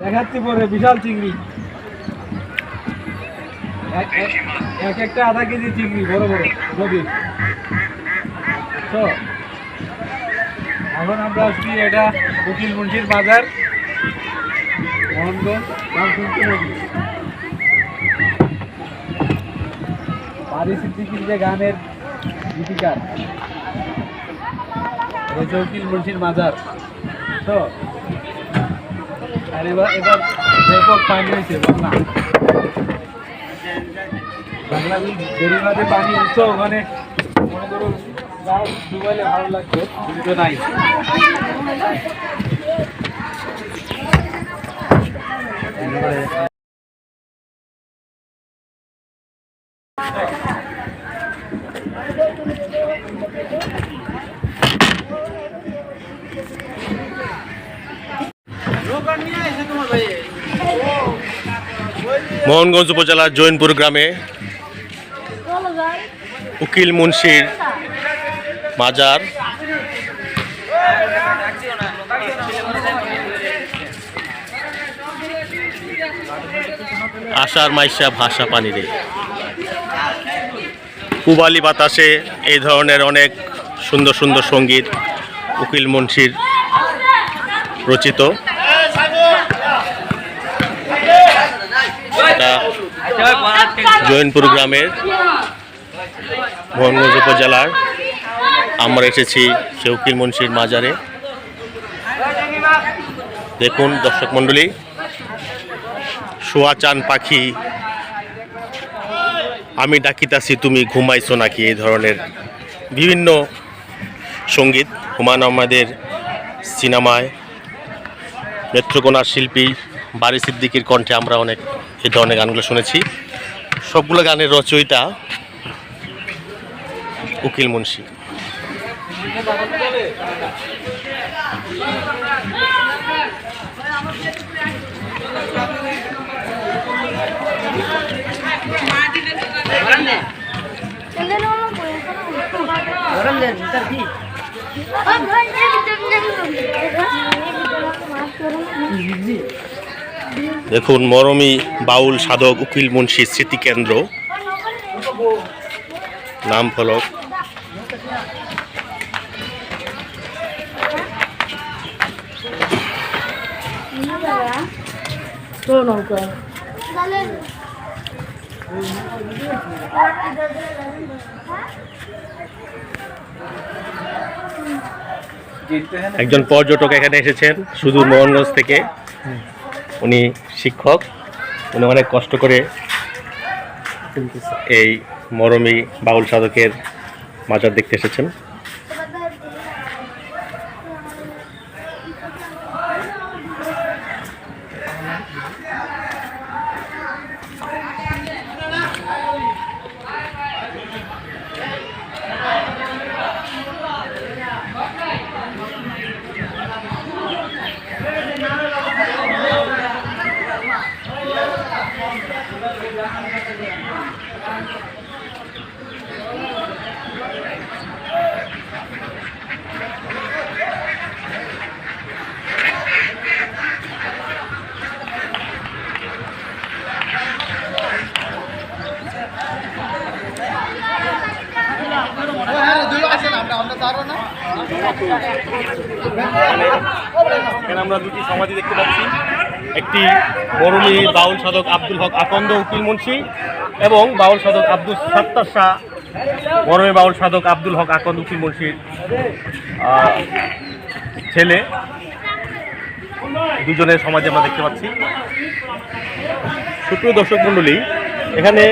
দেখাচ্ছি পরে, বিশাল চিংড়ি। এক- এক- এক একটা আধা কেজি চিংড়ি, বড় বড় নদীর তো, এখন আমরা আসছি এটা উকিল মুন্সির বাজার বাড়ি সিদ্দিকির যে গানের গীতিকার। চৌকিল মুন্সির মাজার তো আর এবার এবার ব্যাপক পানি হয়েছে, বাংলা। বাংলা বেরিবাদে পানি উঠছে, ওখানে মনে করো গাছ ডুবাইলে ভালো লাগতো কিন্তু নাই। মোহনগঞ্জ উপজেলার জৈনপুর গ্রামে উকিল মুন্সির মাজার। আষাঢ় মাইশা ভাষা পানি রে পুবালি বাতাসে এই ধরনের অনেক সুন্দর সুন্দর সংগীত উকিল মুন্সির রচিত এটা জৈনপুর গ্রামের মোহনগঞ্জ উপজেলার। আমরা এসেছি শৌকির মুন্সির মাজারে। দেখুন দর্শক মণ্ডলী সোয়াচান পাখি, আমি ডাকিতাছি, তুমি ঘুমাইছো নাকি? এই ধরনের বিভিন্ন সংগীত। হুমায়ুন আহমেদের সিনেমায়, নেত্রকোনার শিল্পী বারি সিদ্দিকির কণ্ঠে আমরা অনেক এই ধরনের গানগুলো শুনেছি। সবগুলো গানের রচয়িতা উকিল মুন্সি। দেখুন, মরমী বাউল সাধক উকিল মুন্সি স্মৃতিকেন্দ্র। নাম ফলক। একজন পর্যটক এখানে এসেছেন শুধু মোহনগঞ্জ থেকে। উনি শিক্ষক। উনি অনেক কষ্ট করে এই মরমী বাউল সাধকের মাজার দেখতে এসেছেন। এখানে আমরা দুটি সমাধি দেখতে পাচ্ছি? একটি মরমী বাউল সাধক আব্দুল হক আকন্দ, উকিল মুন্সি এবং বাউল সাধক আব্দুল সত্তার শাহ মরমী বাউল সাধক আব্দুল হক আকন্দ, উকিল মুন্সির ছেলে। দুজনের সমাজে আমরা দেখতে পাচ্ছি। সুপ্রিয় দর্শক মণ্ডলী, এখানে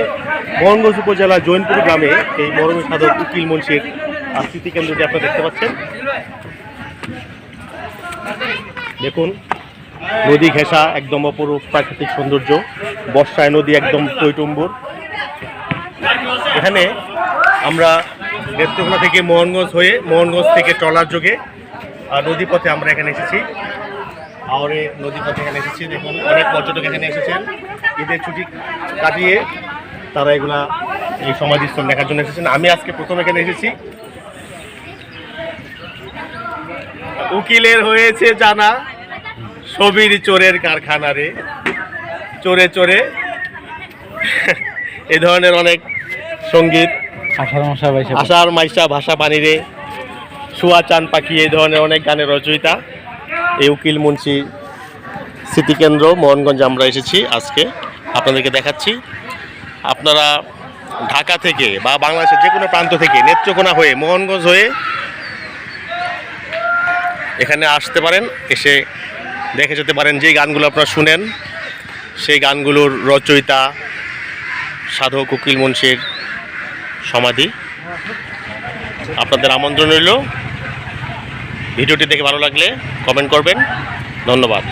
মোহনগঞ্জ উপজেলা জৈনপুর গ্রামে এই মরমী সাধক উকিল মুন্সির স্মৃতিকেন্দ্রটি আপনারা দেখতে পাচ্ছেন। দেখুন, নদী ঘেঁষা, একদম অপরূপ প্রাকৃতিক সৌন্দর্য। বর্ষায় নদী একদম টইটুম্বুর এখানে আমরা নেত্রকোনা থেকে মোহনগঞ্জ হয়ে মোহনগঞ্জ থেকে ট্রলার যোগে নদীপথে আমরা এখানে এসেছি। আওরে নদীপথে এখানে এসেছি। দেখুন, অনেক পর্যটক এখানে এসেছেন। ঈদের ছুটি কাটিয়ে তারা এগুলা এই সমাধিস্থল দেখার জন্য এসেছেন। আমি আজকে প্রথম এখানে এসেছি। উকিলের হয়েছে জানা। ছবির চোরের কারখানা রে চোরে চোরে। এ ধরনের অনেক সংগীত। আষাঢ় মাইশা ভাষা পানিরে সুয়া চান পাখি এই ধরনের অনেক গানের রচয়িতা। এই উকিল মুন্সি স্মৃতিকেন্দ্র মোহনগঞ্জ আমরা এসেছি আজকে। আপনাদেরকে দেখাচ্ছি। আপনারা ঢাকা থেকে বা বাংলাদেশের যে কোনো প্রান্ত থেকে নেত্রকোনা হয়ে মোহনগঞ্জ হয়ে এখানে আসতে পারেন, এসে দেখে যেতে পারেন যেই গানগুলো আপনারা শুনেন। সেই গানগুলোর রচয়িতা সাধু কুকিল মুন্সির সমাধি। আপনাদের আমন্ত্রণ রইল। ভিডিওটি দেখে ভালো লাগলে কমেন্ট করবেন। ধন্যবাদ।